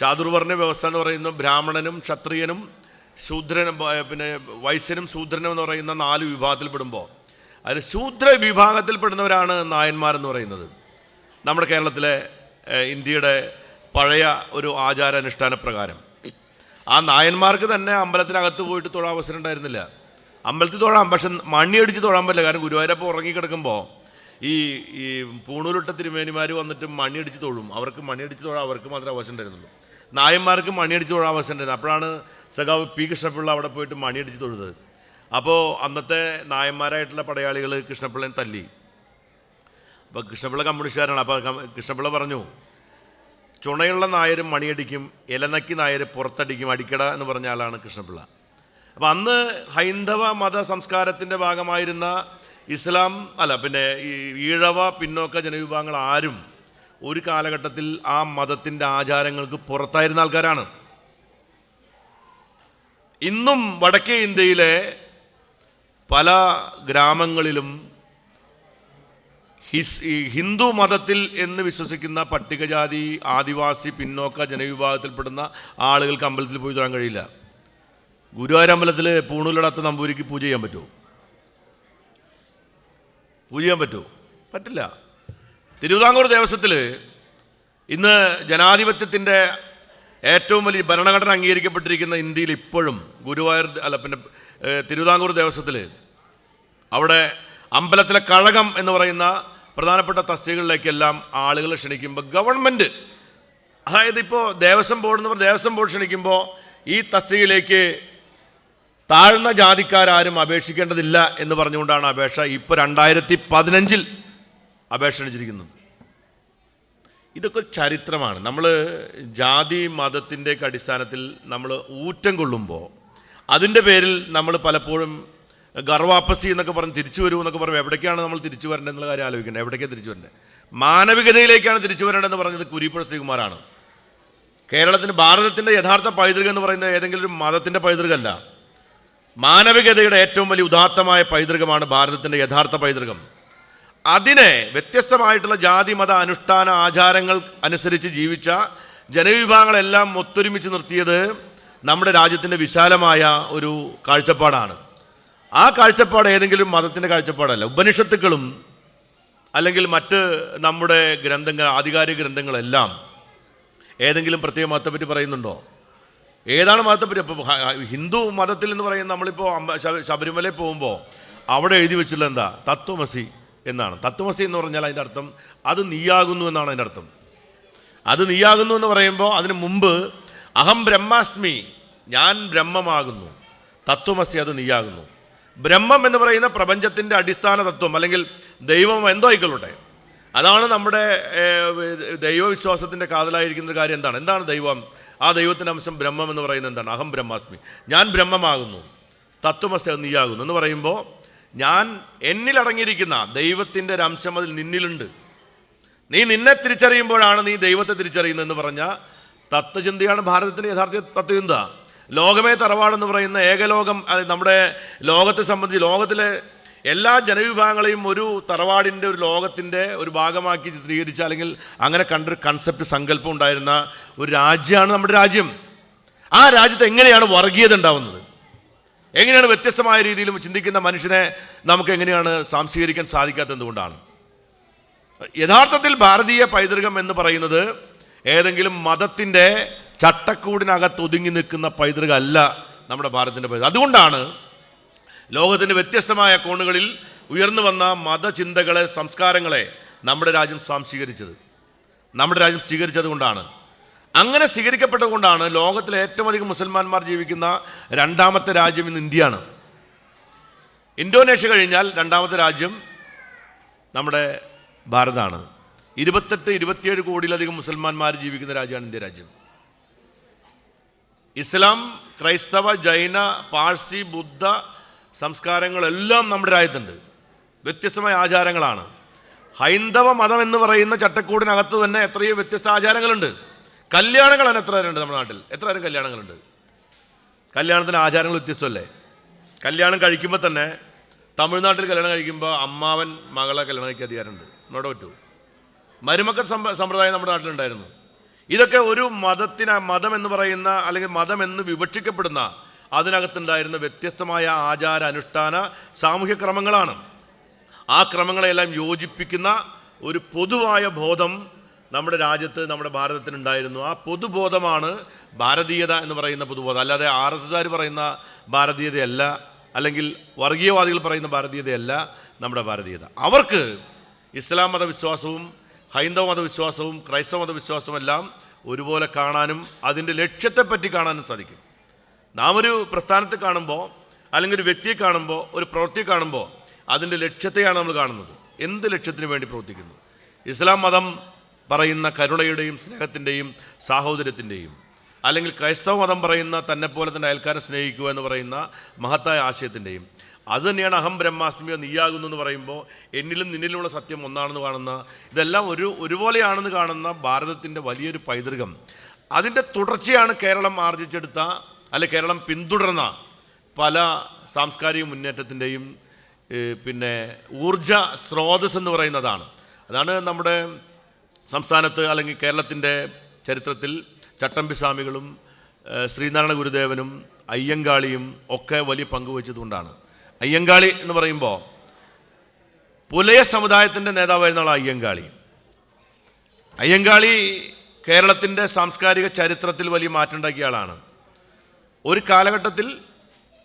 ചാതുർവർണ വ്യവസ്ഥ എന്ന് പറയുന്ന ബ്രാഹ്മണനും ക്ഷത്രിയനും ശൂദ്രനും പിന്നെ വൈശ്യനും ശൂദ്രനും എന്ന് പറയുന്ന നാല് വിഭാഗത്തിൽപ്പെടുമ്പോൾ അതിൽ ശൂദ്ര വിഭാഗത്തിൽപ്പെടുന്നവരാണ് നായന്മാരെന്ന് പറയുന്നത്. നമ്മുടെ കേരളത്തിലെ ഇന്ത്യയുടെ പഴയ ഒരു ആചാരാനുഷ്ഠാന പ്രകാരം ആ നായന്മാർക്ക് തന്നെ അമ്പലത്തിനകത്ത് പോയിട്ട് തൊഴാൻ അവസരം ഉണ്ടായിരുന്നില്ല. അമ്പലത്തിൽ തൊഴാം പക്ഷെ മണ്ണിയടിച്ച് തൊഴാൻ പറ്റില്ല. കാരണം ഗുരുവായൂരപ്പം ഉറങ്ങിക്കിടക്കുമ്പോൾ ഈ ഈ പൂണൂലിട്ട തിരുമേനിമാർ വന്നിട്ട് മണിയടിച്ച് തൊഴും. അവർക്ക് മണിയടിച്ച് തൊഴാൻ അവർക്ക് മാത്രമേ അവസരം ഉണ്ടായിരുന്നുള്ളൂ. നായന്മാർക്ക് മണിയടിച്ച് തൊഴാൻ അവസരം ഉണ്ടായിരുന്നു. അപ്പോഴാണ് സഖാവ് പി കൃഷ്ണപിള്ള അവിടെ പോയിട്ട് മണിയടിച്ച് തൊഴുത് അപ്പോൾ അന്നത്തെ നായന്മാരായിട്ടുള്ള പടയാളികൾ കൃഷ്ണപിള്ളനെ തല്ലി. അപ്പോൾ കൃഷ്ണപിള്ള കമ്മ്യൂണിസ്റ്റുകാരാണ്. അപ്പോൾ കൃഷ്ണപിള്ള പറഞ്ഞു ചുണയുള്ള നായർ മണിയടിക്കും ഇലനക്കി നായർ പുറത്തടിക്കും അടിക്കട എന്ന് പറഞ്ഞ ആളാണ് കൃഷ്ണപിള്ള. അപ്പോൾ അന്ന് ഹൈന്ദവ മത സംസ്കാരത്തിന്റെ ഭാഗമായിരുന്ന ഇസ്ലാം അല്ല പിന്നെ ഈ ഈഴവ പിന്നോക്ക ജനവിഭാഗങ്ങൾ ആരും ഒരു കാലഘട്ടത്തിൽ ആ മതത്തിന്റെ ആചാരങ്ങൾക്ക് പുറത്തായിരുന്ന ആൾക്കാരാണ്. ഇന്നും വടക്കേ ഇന്ത്യയിലെ പല ഗ്രാമങ്ങളിലും ഹിസ് ഹിന്ദു മതത്തിൽ എന്ന് വിശ്വസിക്കുന്ന പട്ടികജാതി ആദിവാസി പിന്നോക്ക ജനവിഭാഗത്തിൽപ്പെടുന്ന ആളുകൾക്ക് അമ്പലത്തിൽ പോയി തൊഴാൻ കഴിയില്ല. ഗുരുവായൂർ അമ്പലത്തിൽ പൂണൂലിടത്ത് നമ്പൂരിക്ക് പൂജ ചെയ്യാൻ പറ്റുമോ? പൂജ ചെയ്യാൻ പറ്റുമോ? പറ്റില്ല. തിരുവിതാംകൂർ ദേവസ്വത്തിൽ ഇന്ന് ജനാധിപത്യത്തിന്റെ ഏറ്റവും വലിയ ഭരണഘടന അംഗീകരിക്കപ്പെട്ടിരിക്കുന്ന ഇന്ത്യയിൽ ഇപ്പോഴും ഗുരുവായൂർ അല്ല പിന്നെ തിരുവിതാംകൂർ ദേവസ്വത്തിൽ അവിടെ അമ്പലത്തിലെ കഴകം എന്ന് പറയുന്ന പ്രധാനപ്പെട്ട തസ്തികകളിലേക്കെല്ലാം ആളുകളെ ക്ഷണിക്കുമ്പോൾ ഗവൺമെന്റ് അതായത് ഇപ്പോൾ ദേവസ്വം ബോർഡ് എന്ന് പറഞ്ഞ ദേവസ്വം ബോർഡ് ക്ഷണിക്കുമ്പോൾ ഈ തസ്തികയിലേക്ക് താഴ്ന്ന ജാതിക്കാരും അപേക്ഷിക്കേണ്ടതില്ല എന്ന് പറഞ്ഞുകൊണ്ടാണ് അപേക്ഷ ഇപ്പോൾ രണ്ടായിരത്തി പതിനഞ്ചിൽ അപേക്ഷ അടിച്ചിരിക്കുന്നത് ഇതൊക്കെ ചരിത്രമാണ്. നമ്മൾ ജാതി മതത്തിന്റെയൊക്കെ അടിസ്ഥാനത്തിൽ നമ്മൾ ഊറ്റം കൊള്ളുമ്പോൾ അതിന്റെ പേരിൽ നമ്മൾ പലപ്പോഴും ഗർവാപ്പസി എന്നൊക്കെ പറഞ്ഞ് തിരിച്ചു വരൂ എന്നൊക്കെ പറയുമ്പോൾ എവിടേക്കാണ് നമ്മൾ തിരിച്ചു വരേണ്ടത് എന്നുള്ള കാര്യം ആലോചിക്കേണ്ടത് എവിടേക്കാണ് തിരിച്ചു വരേണ്ടത്? മാനവികതയിലേക്കാണ് തിരിച്ചു വരേണ്ടതെന്ന് പറഞ്ഞത് കുരിപ്പുഴ ശ്രീകുമാറാണ്. കേരളത്തിന് ഭാരതത്തിന്റെ യഥാർത്ഥ പൈതൃകം എന്ന് പറയുന്നത് ഏതെങ്കിലും ഒരു മതത്തിന്റെ പൈതൃകമല്ല. മാനവികതയുടെ ഏറ്റവും വലിയ ഉദാത്തമായ പൈതൃകമാണ് ഭാരതത്തിന്റെ യഥാർത്ഥ പൈതൃകം. അതിനെ വ്യത്യസ്തമായിട്ടുള്ള ജാതി മത അനുഷ്ഠാന ആചാരങ്ങൾ അനുസരിച്ച് ജീവിച്ച ജനവിഭാഗങ്ങളെല്ലാം ഒത്തൊരുമിച്ച് നിർത്തിയത് നമ്മുടെ രാജ്യത്തിന്റെ വിശാലമായ ഒരു കാഴ്ചപ്പാടാണ്. ആ കാഴ്ചപ്പാട് ഏതെങ്കിലും മതത്തിന്റെ കാഴ്ചപ്പാടല്ല. ഉപനിഷത്തുക്കളും അല്ലെങ്കിൽ മറ്റ് നമ്മുടെ ഗ്രന്ഥങ്ങൾ ആധികാരിക ഗ്രന്ഥങ്ങളെല്ലാം ഏതെങ്കിലും പ്രത്യേക മതത്തെപ്പറ്റി പറയുന്നുണ്ടോ? ഏതാണ് മതത്തെപ്പറ്റി? അപ്പോൾ ഹിന്ദു മതത്തിൽ എന്ന് പറയുന്നത് നമ്മളിപ്പോൾ ശബരിമലയിൽ പോകുമ്പോൾ അവിടെ എഴുതി വെച്ചിട്ടുള്ള എന്താ? തത്വമസി. എന്നാണ്. തത്വമസി എന്ന് പറഞ്ഞാൽ അതിന്റെ അർത്ഥം അത് നീയാകുന്നു എന്നാണ് അതിന്റെ അർത്ഥം. അത് നീയാകുന്നു എന്ന് പറയുമ്പോൾ അതിന് മുമ്പ് അഹം ബ്രഹ്മാസ്മി ഞാൻ ബ്രഹ്മമാകുന്നു. തത്വമസി അത് നീയാകുന്നു. ബ്രഹ്മം എന്ന് പറയുന്ന പ്രപഞ്ചത്തിന്റെ അടിസ്ഥാന തത്വം അല്ലെങ്കിൽ ദൈവം എന്തോ ആയിക്കൊള്ളട്ടെ. അതാണ് നമ്മുടെ ദൈവവിശ്വാസത്തിന്റെ കാതലായിരിക്കുന്ന കാര്യം എന്താണ്? എന്താണ് ദൈവം? ആ ദൈവത്തിന്റെ അംശം ബ്രഹ്മം എന്ന് പറയുന്നത് എന്താണ്? അഹം ബ്രഹ്മാസ്മി. ഞാൻ ബ്രഹ്മമാകുന്നു. തത്വമസി അത് നീയാകുന്നു എന്ന് പറയുമ്പോൾ ഞാൻ എന്നിലടങ്ങിയിരിക്കുന്ന ദൈവത്തിന്റെ ഒരു അംശം അതിൽ നിന്നിലുണ്ട്. നീ നിന്നെ തിരിച്ചറിയുമ്പോഴാണ് നീ ദൈവത്തെ തിരിച്ചറിയുന്നത് എന്ന് പറഞ്ഞ തത്വചിന്തയാണ് ഭാരതത്തിന്റെ യഥാർത്ഥ തത്വചിന്ത. ലോകമേ തറവാടെന്ന് പറയുന്ന ഏകലോകം നമ്മുടെ ലോകത്തെ സംബന്ധിച്ച് ലോകത്തിലെ എല്ലാ ജനവിഭാഗങ്ങളെയും ഒരു തറവാടിന്റെ ഒരു ലോകത്തിന്റെ ഒരു ഭാഗമാക്കി ചിത്രീകരിച്ച അല്ലെങ്കിൽ അങ്ങനെ കണ്ടൊരു കൺസെപ്റ്റ് സങ്കല്പം ഉണ്ടായിരുന്ന ഒരു രാജ്യമാണ് നമ്മുടെ രാജ്യം. ആ രാജ്യത്ത് എങ്ങനെയാണ് വർഗീയത ഉണ്ടാവുന്നത്? എങ്ങനെയാണ് വ്യത്യസ്തമായ രീതിയിലും ചിന്തിക്കുന്ന മനുഷ്യനെ നമുക്ക് എങ്ങനെയാണ് സംസ്കരിക്കാൻ സാധിക്കാത്തതുകൊണ്ടാണ് യഥാർത്ഥത്തിൽ ഭാരതീയ പൈതൃകം എന്ന് പറയുന്നത് ഏതെങ്കിലും മതത്തിന്റെ ചട്ടക്കൂടിനകത്ത് ഒതുങ്ങി നിൽക്കുന്ന പൈതൃകമല്ല നമ്മുടെ ഭാരതത്തിന്റെ പൈതൃകം. അതുകൊണ്ടാണ് ലോകത്തിന്റെ വ്യത്യസ്തമായ കോണുകളിൽ ഉയർന്നു വന്ന മതചിന്തകളെ സംസ്കാരങ്ങളെ നമ്മുടെ രാജ്യം സ്വാംശീകരിച്ചത്. നമ്മുടെ രാജ്യം സ്വീകരിച്ചത് കൊണ്ടാണ്. അങ്ങനെ സ്വീകരിക്കപ്പെട്ടതുകൊണ്ടാണ് ലോകത്തിലെ ഏറ്റവും അധികം മുസൽമാന്മാർ ജീവിക്കുന്ന രണ്ടാമത്തെ രാജ്യം ഇന്ന് ഇന്ത്യയാണ്. ഇന്തോനേഷ്യ കഴിഞ്ഞാൽ രണ്ടാമത്തെ രാജ്യം നമ്മുടെ ഭാരതമാണ് ഇരുപത്തെട്ട് ഇരുപത്തിയേഴ് കോടിയിലധികം മുസൽമാന്മാർ ജീവിക്കുന്ന രാജ്യമാണ് ഇന്ത്യ രാജ്യം. ഇസ്ലാം ക്രൈസ്തവ ജൈന പാഴ്സി ബുദ്ധ സംസ്കാരങ്ങളെല്ലാം നമ്മുടെ രാജ്യത്തുണ്ട്. വ്യത്യസ്തമായ ആചാരങ്ങളാണ്. ഹൈന്ദവ മതം എന്ന് പറയുന്ന ചട്ടക്കൂടിനകത്ത് തന്നെ എത്രയോ വ്യത്യസ്ത ആചാരങ്ങളുണ്ട്. കല്യാണങ്ങൾ തന്നെ എത്ര പേരുണ്ട് നമ്മുടെ നാട്ടിൽ? എത്ര പേരും കല്യാണങ്ങളുണ്ട്? കല്യാണത്തിന് ആചാരങ്ങൾ വ്യത്യസ്തമല്ലേ? കല്യാണം കഴിക്കുമ്പോൾ തന്നെ തമിഴ്നാട്ടിൽ കല്യാണം കഴിക്കുമ്പോൾ അമ്മാവൻ മകളെ കല്യാണം കഴിക്കാൻ അധികാരമുണ്ട്. നമ്മുടെ പറ്റൂ. മരുമക്കൾ സമ്പ സമ്പ്രദായം നമ്മുടെ നാട്ടിലുണ്ടായിരുന്നു. ഇതൊക്കെ ഒരു മതത്തിന് മതം എന്ന് പറയുന്ന അല്ലെങ്കിൽ മതം എന്ന് വിവക്ഷിക്കപ്പെടുന്ന അതിനകത്തുണ്ടായിരുന്ന വ്യത്യസ്തമായ ആചാര അനുഷ്ഠാന സാമൂഹ്യ ക്രമങ്ങളാണ്. ആ ക്രമങ്ങളെല്ലാം യോജിപ്പിക്കുന്ന ഒരു പൊതുവായ ബോധം നമ്മുടെ രാജ്യത്ത് നമ്മുടെ ഭാരതത്തിനുണ്ടായിരുന്നു. ആ പൊതുബോധമാണ് ഭാരതീയത എന്ന് പറയുന്ന പൊതുബോധം. അല്ലാതെ ആർ എസ് എസ്സുകാർ പറയുന്ന ഭാരതീയതയല്ല അല്ലെങ്കിൽ വർഗീയവാദികൾ പറയുന്ന ഭാരതീയതയല്ല നമ്മുടെ ഭാരതീയത. അവർക്ക് ഇസ്ലാം മതവിശ്വാസവും ഹൈന്ദവ മതവിശ്വാസവും ക്രൈസ്തവ മതവിശ്വാസവും എല്ലാം ഒരുപോലെ കാണാനും അതിന്റെ ലക്ഷ്യത്തെപ്പറ്റി കാണാനും സാധിക്കും. നാം ഒരു പ്രസ്ഥാനത്തെ കാണുമ്പോൾ അല്ലെങ്കിൽ ഒരു വ്യക്തിയെ കാണുമ്പോൾ ഒരു പ്രവൃത്തി കാണുമ്പോൾ അതിന്റെ ലക്ഷ്യത്തെയാണ് നമ്മൾ കാണുന്നത്. എന്ത് ലക്ഷ്യത്തിന് വേണ്ടി പ്രവർത്തിക്കുന്നു? ഇസ്ലാം മതം പറയുന്ന കരുണയുടെയും സ്നേഹത്തിന്റെയും സാഹോദര്യത്തിന്റെയും അല്ലെങ്കിൽ ക്രൈസ്തവ മതം പറയുന്ന തന്നെ പോലെ തന്നെ അയൽക്കാരെ സ്നേഹിക്കുക എന്ന് പറയുന്ന മഹത്തായ ആശയത്തിന്റെയും അത് തന്നെയാണ് അഹം ബ്രഹ്മാസ്മി നീയാകുന്നു എന്ന് പറയുമ്പോൾ എന്നിലും നിന്നിലുമുള്ള സത്യം ഒന്നാണെന്ന് കാണുന്ന ഇതെല്ലാം ഒരു ഒരുപോലെയാണെന്ന് കാണുന്ന ഭാരതത്തിന്റെ വലിയൊരു പൈതൃകം. അതിന്റെ തുടർച്ചയാണ് കേരളം ആർജിച്ചെടുത്ത അല്ലെ കേരളം പിന്തുടർന്ന പല സാംസ്കാരിക മുന്നേറ്റത്തിന്റെയും പിന്നെ ഊർജ സ്രോതസ് എന്ന് പറയുന്നതാണ്. അതാണ് നമ്മുടെ സംസ്ഥാനത്ത് അല്ലെങ്കിൽ കേരളത്തിന്റെ ചരിത്രത്തിൽ ചട്ടമ്പി സ്വാമികളും ശ്രീനാരായണ ഗുരുദേവനും അയ്യങ്കാളിയും ഒക്കെ വലിയ പങ്കുവച്ചതുകൊണ്ടാണ് അയ്യങ്കാളി എന്ന് പറയുമ്പോൾ പുലയ സമുദായത്തിന്റെ നേതാവായിരുന്ന ആൾ അയ്യങ്കാളി. അയ്യങ്കാളി കേരളത്തിന്റെ സാംസ്കാരിക ചരിത്രത്തിൽ വലിയ മാറ്റമുണ്ടാക്കിയ ആളാണ്. ഒരു കാലഘട്ടത്തിൽ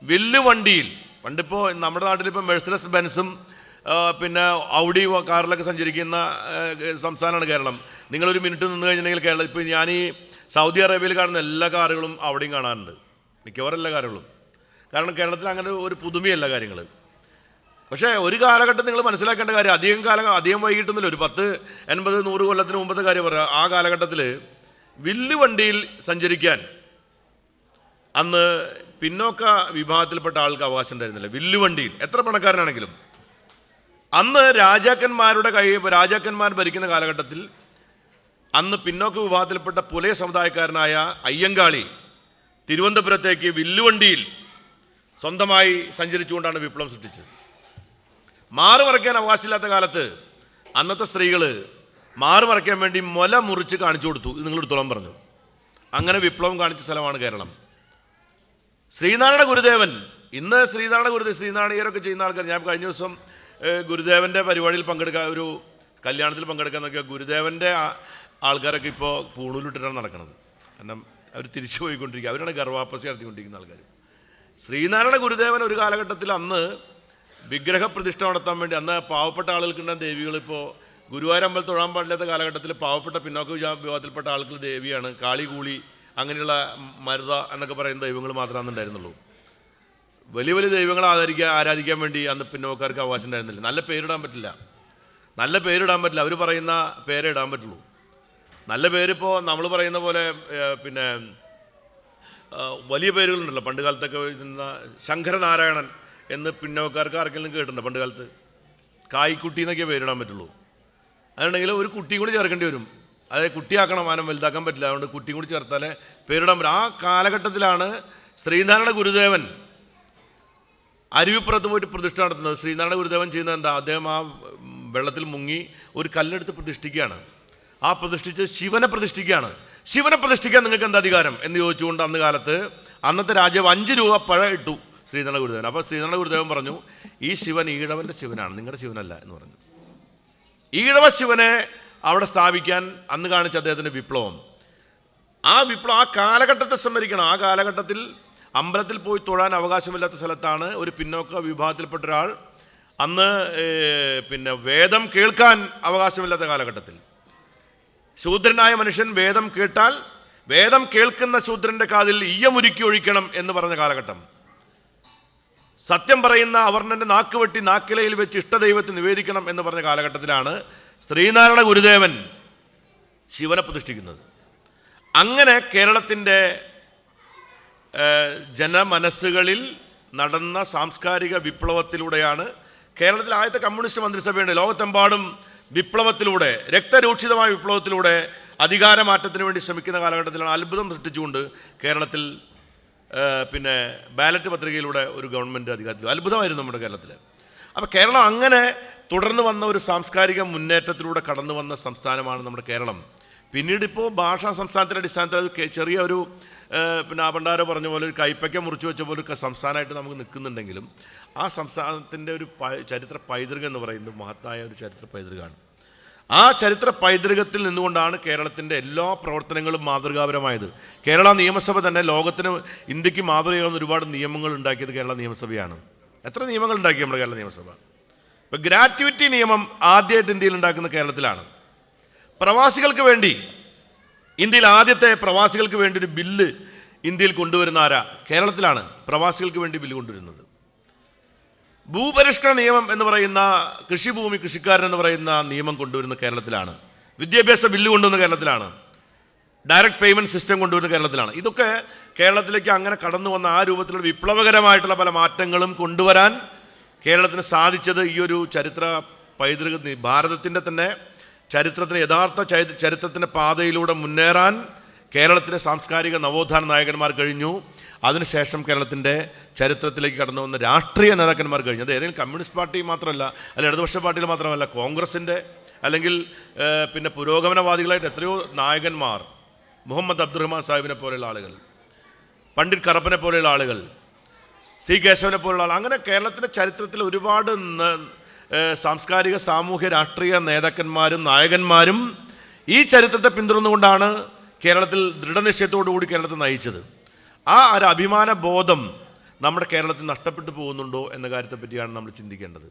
വില്ലുവണ്ടിയിൽ പണ്ടിപ്പോൾ നമ്മുടെ നാട്ടിലിപ്പോൾ മെഴ്സലസ് ബെൻസും പിന്നെ ഔഡി കാറിലൊക്കെ സഞ്ചരിക്കുന്ന സംസ്ഥാനമാണ് കേരളം. നിങ്ങളൊരു മിനിറ്റ് നിന്ന് കഴിഞ്ഞിട്ടുണ്ടെങ്കിൽ കേരളം ഇപ്പോൾ ഞാൻ ഈ സൗദി അറേബ്യയിൽ കാണുന്ന എല്ലാ കാറുകളും അവിടെയും കാണാറുണ്ട്. മിക്കവാറും എല്ലാ കാറുകളും. കാരണം കേരളത്തിൽ അങ്ങനെ ഒരു പുതുമയല്ല കാര്യങ്ങൾ. പക്ഷേ ഒരു കാലഘട്ടം നിങ്ങൾ മനസ്സിലാക്കേണ്ട കാര്യം അധികം കാലം അധികം വൈകിട്ടൊന്നുമില്ല ഒരു പത്ത് എൺപത് നൂറ് കൊല്ലത്തിന് മുമ്പത്തെ കാര്യം പറയാം. ആ കാലഘട്ടത്തിൽ വില്ലുവണ്ടിയിൽ സഞ്ചരിക്കാൻ അന്ന് പിന്നോക്ക വിഭാഗത്തിൽപ്പെട്ട ആൾക്ക് അവകാശം ഉണ്ടായിരുന്നില്ല. വില്ലുവണ്ടിയിൽ എത്ര പണക്കാരനാണെങ്കിലും. അന്ന് രാജാക്കന്മാരുടെ കൈ രാജാക്കന്മാർ ഭരിക്കുന്ന കാലഘട്ടത്തിൽ അന്ന് പിന്നോക്ക വിഭാഗത്തിൽപ്പെട്ട പുലയ സമുദായക്കാരനായ അയ്യങ്കാളി തിരുവനന്തപുരത്തേക്ക് വില്ലുവണ്ടിയിൽ സ്വന്തമായി സഞ്ചരിച്ചുകൊണ്ടാണ് വിപ്ലവം സൃഷ്ടിച്ചത്. മാറുമറയ്ക്കാൻ അവകാശമില്ലാത്ത കാലത്ത് അന്നത്തെ സ്ത്രീകൾ മാറുമറയ്ക്കാൻ വേണ്ടി മുല മുറിച്ച് കാണിച്ചു കൊടുത്തു. ഇത് നിങ്ങൾ എടുത്തോളം പറഞ്ഞു. അങ്ങനെ വിപ്ലവം കാണിച്ച സ്ഥലമാണ് കേരളം. ശ്രീനാരായണ ഗുരുദേവൻ ഇന്ന് ശ്രീനാരായണ ഗുരുദേവൻ ശ്രീനാരായണീയരൊക്കെ ചെയ്യുന്ന ആൾക്കാർ ഞാൻ കഴിഞ്ഞ ദിവസം ഗുരുദേവന്റെ പരിപാടിയിൽ പങ്കെടുക്കാൻ ഒരു കല്യാണത്തിൽ പങ്കെടുക്കാൻ നോക്കിയാൽ ഗുരുദേവന്റെ ആൾക്കാരൊക്കെ ഇപ്പോൾ പൂണൂലിട്ടിട്ടാണ് നടക്കുന്നത് കാരണം അവർ തിരിച്ചു പോയിക്കൊണ്ടിരിക്കുക. അവരാണ് ഗർഭാപ്പസി നടത്തിക്കൊണ്ടിരിക്കുന്ന ആൾക്കാർ ശ്രീനാരായണ ഗുരുദേവൻ ഒരു കാലഘട്ടത്തിൽ അന്ന് വിഗ്രഹ പ്രതിഷ്ഠ നടത്താൻ വേണ്ടി അന്ന് പാവപ്പെട്ട ആളുകൾക്കുണ്ടായ ഇപ്പോൾ ഗുരുവായൂരമ്പലം തൊഴാൻ പാടില്ലാത്ത കാലഘട്ടത്തിൽ പാവപ്പെട്ട പിന്നോക്ക വിഭാ- വിഭാഗത്തിൽപ്പെട്ട ആൾക്കുള്ള ദേവിയാണ്. കാളികൂളി അങ്ങനെയുള്ള മരുത എന്നൊക്കെ പറയുന്ന ദൈവങ്ങൾ മാത്രമേ ഉണ്ടായിരുന്നുള്ളൂ. വലിയ വലിയ ദൈവങ്ങളെ ആദരിക്കാൻ ആരാധിക്കാൻ വേണ്ടി അന്ന് പിന്നോക്കാർക്ക് അവകാശം ഉണ്ടായിരുന്നില്ല. നല്ല പേരിടാൻ പറ്റില്ല. നല്ല പേരിടാൻ പറ്റില്ല. അവർ പറയുന്ന പേരേ ഇടാൻ പറ്റുള്ളൂ. നല്ല പേരിപ്പോൾ നമ്മൾ പറയുന്ന പോലെ പിന്നെ വലിയ പേരുകളുണ്ടല്ലോ. പണ്ട് കാലത്തൊക്കെ എഴുതുന്ന ശങ്കരനാരായണൻ എന്ന് പിന്നോക്കാർക്ക് ആർക്കെങ്കിലും കേട്ടിട്ടുണ്ട്? പണ്ട് കാലത്ത് കായ്ക്കുട്ടി എന്നൊക്കെ പേരിടാൻ പറ്റുള്ളൂ. അതുണ്ടെങ്കിൽ ഒരു കുട്ടിയും കൂടി ചേർക്കേണ്ടി വരും. അതായത് കുട്ടിയാക്കണം ആനം വലുതാക്കാൻ പറ്റില്ല. അതുകൊണ്ട് കുട്ടിയും കൂടി ചേർത്താലേ പേരിടാൻ പറ്റും. ആ കാലഘട്ടത്തിലാണ് ശ്രീനാരായണ ഗുരുദേവൻ അരുവിപ്പുറത്ത് പോയിട്ട് പ്രതിഷ്ഠ നടത്തുന്നത്. ശ്രീനാരായണ ഗുരുദേവൻ ചെയ്യുന്നത് എന്താ? അദ്ദേഹം ആ വെള്ളത്തിൽ മുങ്ങി ഒരു കല്ലെടുത്ത് പ്രതിഷ്ഠിക്കുകയാണ്. ആ പ്രതിഷ്ഠിച്ച് ശിവനെ പ്രതിഷ്ഠിക്കുകയാണ്. ശിവനെ പ്രതിഷ്ഠിക്കാൻ നിങ്ങൾക്ക് എന്താ അധികാരം? എന്ന് ചോദിച്ചുകൊണ്ട് അന്ന് കാലത്ത് അന്നത്തെ രാജാവ് അഞ്ച് രൂപ പഴ ഇട്ടു ശ്രീനാരായണ ഗുരുദേവൻ. അപ്പോൾ ശ്രീനാരായണ ഗുരുദേവൻ പറഞ്ഞു ഈ ശിവൻ ഈഴവന്റെ ശിവനാണ്. നിങ്ങളുടെ ശിവനല്ല എന്ന് പറഞ്ഞു. ഈഴവ ശിവനെ അവിടെ സ്ഥാപിക്കാൻ അന്ന് കാണിച്ച അദ്ദേഹത്തിന്റെ വിപ്ലവം. ആ വിപ്ലവം ആ കാലഘട്ടത്തെ സംഭരിക്കണം ആ കാലഘട്ടത്തിൽ അമ്പലത്തിൽ പോയി തൊഴാൻ അവകാശമില്ലാത്ത സ്ഥലത്താണ് ഒരു പിന്നോക്ക വിഭാഗത്തിൽപ്പെട്ട ഒരാൾ. അന്ന് പിന്നെ വേദം കേൾക്കാൻ അവകാശമില്ലാത്ത കാലഘട്ടത്തിൽ. ശൂദ്രനായ മനുഷ്യൻ വേദം കേട്ടാൽ വേദം കേൾക്കുന്ന ശൂദ്രന്റെ കാതിൽ ഈയമുരുക്കി ഒഴിക്കണം എന്ന് പറഞ്ഞ കാലഘട്ടം. സത്യം പറയുന്ന അവർണന്റെ നാക്ക് വെട്ടി നാക്കിലയിൽ വെച്ച് ഇഷ്ടദൈവത്തെ നിവേദിക്കണം എന്ന് പറഞ്ഞ കാലഘട്ടത്തിലാണ് ശ്രീനാരായണ ഗുരുദേവൻ ശിവനെ പ്രതിഷ്ഠിക്കുന്നത്. അങ്ങനെ കേരളത്തിന്റെ ജനമനസ്സുകളിൽ നടന്ന സാംസ്കാരിക വിപ്ലവത്തിലൂടെയാണ് കേരളത്തിൽ ആദ്യത്തെ കമ്മ്യൂണിസ്റ്റ് മന്ത്രിസഭയുണ്ട്. ലോകത്തെമ്പാടും വിപ്ലവത്തിലൂടെ രക്തരൂക്ഷിതമായ വിപ്ലവത്തിലൂടെ അധികാരമാറ്റത്തിന് വേണ്ടി ശ്രമിക്കുന്ന കാലഘട്ടത്തിലാണ് അത്ഭുതം സൃഷ്ടിച്ചുകൊണ്ട് കേരളത്തിൽ പിന്നെ ബാലറ്റ് പത്രികയിലൂടെ ഒരു ഗവൺമെന്റ് അധികാരത്തിൽ അത്ഭുതമായിരുന്നു നമ്മുടെ കേരളത്തിൽ അപ്പോൾ കേരളം അങ്ങനെ തുടർന്ന് വന്ന ഒരു സാംസ്കാരിക മുന്നേറ്റത്തിലൂടെ കടന്നു വന്ന സംസ്ഥാനമാണ് നമ്മുടെ കേരളം. പിന്നീട് ഇപ്പോൾ ഭാഷാ സംസ്ഥാനത്തിന്റെ അടിസ്ഥാനത്തിൽ ചെറിയ ഒരു പിന്നെ ആപണ്ടാരോ പറഞ്ഞ പോലെ ഒരു കൈപ്പയ്ക്ക മുറിച്ച് വെച്ച പോലെ ഒക്കെ സംസ്ഥാനമായിട്ട് നമുക്ക് നിൽക്കുന്നുണ്ടെങ്കിലും ആ സംസ്ഥാനത്തിന്റെ ഒരു ചരിത്ര പൈതൃകം എന്ന് പറയുന്നത് മഹത്തായ ഒരു ചരിത്ര പൈതൃകമാണ്. ആ ചരിത്ര പൈതൃകത്തിൽ നിന്നുകൊണ്ടാണ് കേരളത്തിന്റെ എല്ലാ പ്രവർത്തനങ്ങളും മാതൃകാപരമായത്. കേരള നിയമസഭ തന്നെ ലോകത്തിന് ഇന്ത്യയ്ക്ക് മാതൃകയാകുന്ന ഒരുപാട് നിയമങ്ങൾ ഉണ്ടാക്കിയത് കേരള നിയമസഭയാണ്. എത്ര നിയമങ്ങൾ ഉണ്ടാക്കി നമ്മുടെ കേരള നിയമസഭ? ഇപ്പം ഗ്രാറ്റുവിറ്റി നിയമം ആദ്യമായിട്ട് ഇന്ത്യയിൽ ഉണ്ടാക്കുന്ന കേരളത്തിലാണ്. പ്രവാസികൾക്ക് വേണ്ടി. ഇന്ത്യയിൽ ആദ്യത്തെ പ്രവാസികൾക്ക് വേണ്ടി ഒരു ബില്ല് ഇന്ത്യയിൽ കൊണ്ടുവരുന്ന ആരാ? കേരളത്തിലാണ് പ്രവാസികൾക്ക് വേണ്ടി ബില്ല് കൊണ്ടുവരുന്നത്. ഭൂപരിഷ്കരണ നിയമം എന്ന് പറയുന്ന കൃഷിഭൂമി കൃഷിക്കാരൻ എന്ന് പറയുന്ന നിയമം കൊണ്ടുവരുന്ന കേരളത്തിലാണ്. വിദ്യാഭ്യാസ ബില്ല് കൊണ്ടുവന്ന കേരളത്തിലാണ്. ഡയറക്റ്റ് പേയ്മെന്റ് സിസ്റ്റം കൊണ്ടുവരുന്ന കേരളത്തിലാണ്. ഇതൊക്കെ കേരളത്തിലേക്ക് അങ്ങനെ കടന്നു വന്ന ആ രൂപത്തിലുള്ള വിപ്ലവകരമായിട്ടുള്ള പല മാറ്റങ്ങളും കൊണ്ടുവരാൻ കേരളത്തിന് സാധിച്ചത് ഈ ഒരു ചരിത്ര പൈതൃക ഭാരതത്തിന്റെ തന്നെ ചരിത്രത്തിന് യഥാർത്ഥ ചരി- ചരിത്രത്തിന്റെ പാതയിലൂടെ മുന്നേറാൻ കേരളത്തിലെ സാംസ്കാരിക നവോത്ഥാന നായകന്മാർ കഴിഞ്ഞു. അതിനുശേഷം കേരളത്തിന്റെ ചരിത്രത്തിലേക്ക് കടന്നു വന്ന രാഷ്ട്രീയ നേതാക്കന്മാർ കഴിഞ്ഞു. അത് ഏതെങ്കിലും കമ്മ്യൂണിസ്റ്റ് പാർട്ടി മാത്രമല്ല അല്ലെങ്കിൽ ഇടതുപക്ഷ പാർട്ടിയിൽ മാത്രമല്ല കോൺഗ്രസിന്റെ അല്ലെങ്കിൽ പിന്നെ പുരോഗമനവാദികളായിട്ട് എത്രയോ നായകന്മാർ മുഹമ്മദ് അബ്ദുറഹ്മാൻ സാഹിബിനെ പോലെയുള്ള ആളുകൾ പണ്ഡിറ്റ് കറപ്പനെ പോലെയുള്ള ആളുകൾ സി കേശവനെ പോലെയുള്ള ആൾ അങ്ങനെ കേരളത്തിന്റെ ചരിത്രത്തിൽ ഒരുപാട് സാംസ്കാരിക സാമൂഹ്യ രാഷ്ട്രീയ നേതാക്കന്മാരും നായകന്മാരും ഈ ചരിത്രത്തെ പിന്തുടർന്നുകൊണ്ടാണ് കേരളത്തിൽ ദൃഢനിശ്ചയത്തോടുകൂടി കേരളത്തെ നയിച്ചത്. ആ ഒരു അഭിമാന ബോധം നമ്മുടെ കേരളത്തിൽ നഷ്ടപ്പെട്ടു പോകുന്നുണ്ടോ എന്ന കാര്യത്തെ പറ്റിയാണ് നമ്മൾ ചിന്തിക്കേണ്ടത്.